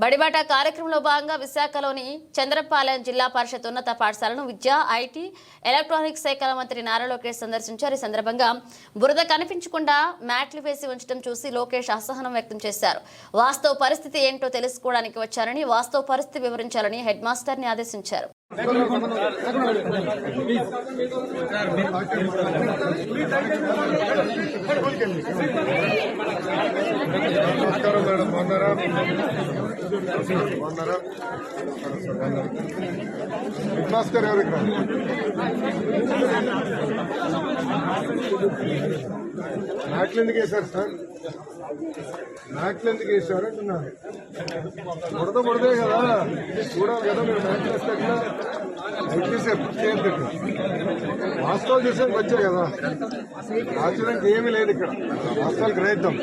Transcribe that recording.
బడిబాట కార్యక్రమంలో భాగంగా విశాఖలోని చంద్రపాలెం జిల్లా పరిషత్ ఉన్నత పాఠశాలను విద్యా ఐటీ ఎలక్ట్రానిక్స్ శాఖల మంత్రి నారా లోకేష్ సందర్శించారు. ఈ సందర్భంగా బురద కనిపించకుండా మ్యాట్లు వేసి ఉంచడం చూసి లోకేష్ అసహనం వ్యక్తం చేశారు. వాస్తవ పరిస్థితి ఏంటో తెలుసుకోవడానికి వచ్చారని వాస్తవ పరిస్థితి వివరించాలని హెడ్ మాస్టర్ని ఆదేశించారు. నమస్కారం మేడం మాస్టర్ ఎవరు ఇక్కడ నాట్లు ఎందుకు వేశారు సార్ నాట్లు ఎందుకు వేశారు అంటున్నారు బుడద బుడదే కదా చూడాలి కదా మీరు నాట్లు వేస్తే ఎట్లా ఎట్లీస్ట్ ఎప్పుడు వాస్తవాలు చూసానికి వచ్చాయి కదా. ఆశ్చర్యానికి ఏమీ లేదు ఇక్కడ. వాస్తవాలు గ్రహిద్దాం.